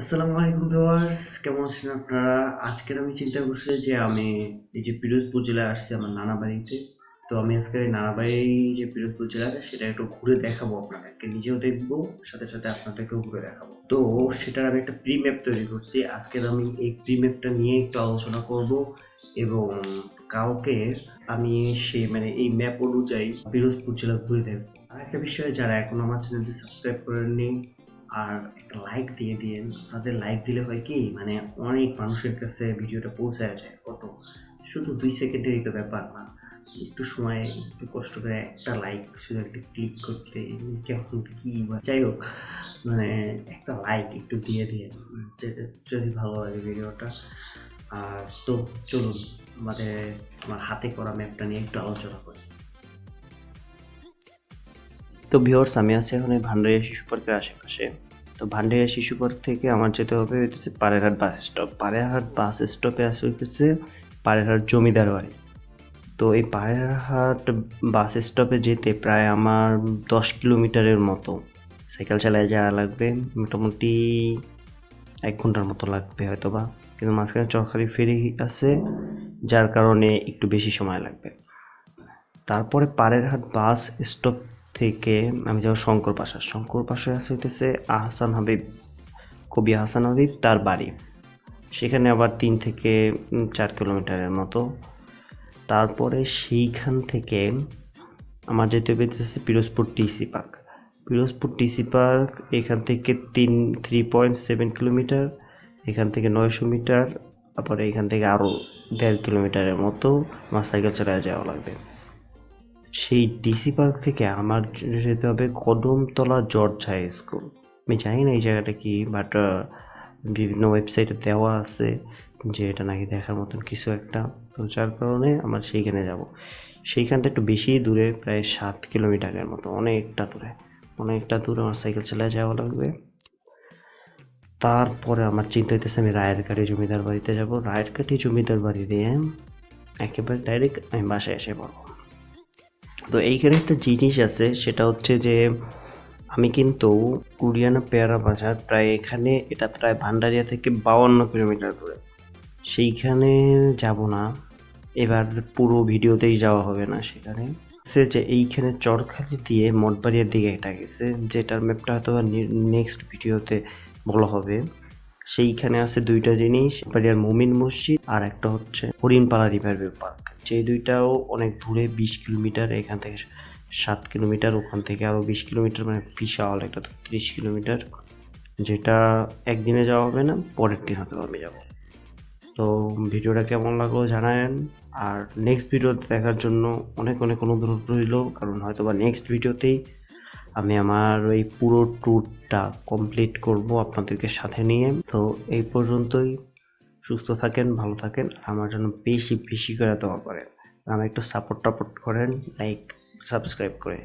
আসসালামু আলাইকুম ভিউয়ার্স, কেমন আছেন আপনারা? আজকের আমি চিন্তা করছি যে আমি এই যে পিরোজপুর জেলায় আসছি আমার নানা বাড়িতে। তো আমি আজকে নানা বাড়ি যে পিরোজপুর জেলাটা, সেটা একটু ঘুরে দেখাবো আপনাদেরকে, নিজেও দেখব, সাথে সাথে আপনাদেরকেও ঘুরে দেখাবো। তো সেটার আমি একটা প্রি ম্যাপ তৈরি করছি। আজকের আমি এই প্রি ম্যাপটা নিয়ে একটু আলোচনা করব এবং কাউকে আমি সে মানে এই ম্যাপ অনুযায়ী পিরোজপুর জেলা ঘুরে দেখব। আর একটা বিষয় যারা এখন আমার চ্যানেলটি সাবস্ক্রাইব করেননি আর একটা লাইক দিয়ে দিন। আপনাদের লাইক দিলে হয় কি মানে অনেক মানুষের কাছে ভিডিওটা পৌঁছায় যায় কত শুধু দুই সেকেন্ডেরই তো ব্যাপার না। একটু সময়, একটু কষ্ট করে একটা লাইক শুধু একটা ক্লিক করতে, কেমন কি বা যাই হোক মানে একটা লাইক একটু দিয়ে দিয়ে যদি ভালো লাগে ভিডিওটা। আর তো চলুন, আমাদের, আমার হাতে করা ম্যাপটা নিয়ে একটু আলোচনা করি। তো ভিওর্স আমি আছি এখন এই ভান্ডারিয়া শিশু পার্কের আশেপাশে। তো ভান্ডারিয়া শিশু পার্ক থেকে আমার যেতে হবে হচ্ছে Parerhat bus stop Parerhat bus স্টপে আসে হচ্ছে পাড়েরহাট জমিদার বাড়ি। তো এই পাড়েরহাট বাস স্টপে যেতে প্রায় আমার দশ কিলোমিটারের মতো। সাইকেল চালায় যাওয়া লাগবে, মোটামুটি এক ঘণ্টার মতো লাগবে হয়তো বা কিন্তু মাঝখানে চরকারি ফেরি আছে, যার কারণে একটু বেশি সময় লাগবে। তারপরে পাড়েরহাট বাস স্টপ থেকে আমি যাব শঙ্কর পাশা। শঙ্কর পাশে আছে হইতেছে আহসান হাবিব, কবি আহসান হাবিব, তার বাড়ি। সেখানে আবার তিন থেকে চার কিলোমিটারের মতো। তারপরে সেইখান থেকে আমার যেতে পেতেছে Pirojpur TC park. Pirojpur TC park এখান থেকে তিন থ্রি পয়েন্ট সেভেন কিলোমিটার, এখান থেকে নয়শো মিটার, তারপরে এখান থেকে আরও দেড় কিলোমিটারের মতো আমার সাইকেল চালায় যাওয়া লাগবে। সেই ডিসি পার্ক থেকে আমার যেতে হবে কদমতলা জর্জ হাই স্কুল আমি জানি না এই জায়গাটা কি বাট বিভিন্ন ওয়েবসাইটে দেওয়া আছে যে এটা নাকি দেখার মতন কিছু একটা। তো যার কারণে আমার সেইখানে যাব। সেইখানটা একটু বেশি দূরে, প্রায় সাত কিলোমিটারের মতো, অনেকটা দূরে। অনেকটা দূরে আমার সাইকেল চালায় যাওয়া লাগবে। তারপরে আমার চিন্তা হইতেছে আমি রায়ের কাঠি জমিদার বাড়িতে যাব। রায়ের কাঠি জমিদার বাড়ি দিয়ে একেবারে ডাইরেক্ট আমি বাসায় এসে পড়ব। তো এইখানে একটা জিনিস আছে, সেটা হচ্ছে যে আমি কিন্তু কুরিয়ানা পেয়ারা বাজার প্রায় এখানে, এটা প্রায় ভান্ডারিয়া থেকে বাউান্ন কিলোমিটার দূরে। সেইখানে যাব না, এবার পুরো ভিডিওতেই যাওয়া হবে না সেখানে। সে যে এইখানে চরখালি দিয়ে মঠবাড়িয়ার দিকে এটা গেছে, যেটার ম্যাপটা হয়তো নেক্সট ভিডিওতে বলা হবে। সেইখানে আছে দুইটা জিনিস বাড়িয়ার মুমিন মসজিদ আর একটা হচ্ছে হরিণপাড়া রিভার ভিউ পার্ক। যে দুইটাও অনেক দূরে বিশ কিলোমিটার, এখান থেকে সাত কিলোমিটার, ওখান থেকে আরও বিশ কিলোমিটার মানে বিশাল একটা তিরিশ কিলোমিটার, যেটা একদিনে যাওয়া হবে না, পরের দিন হয়তো আমি যাব। তো ভিডিওটা কেমন লাগল জানায়েন। আর নেক্সট ভিডিও দেখার জন্য অনেক অনেক অনুরোধ রইল, কারণ হয়তো বা নেক্সট ভিডিওতেই আমি আমার ওই পুরো ট্যুরটা কমপ্লিট করব আপনাদেরকে সাথে নিয়ে। তো এই পর্যন্তই। সুস্থ থাকেন, ভালো থাকেন আমার জন্য বেশি বেশি করে দোয়া করেন। আমার একটু সাপোর্ট টাপোর্ট করেন লাইক সাবস্ক্রাইব করে।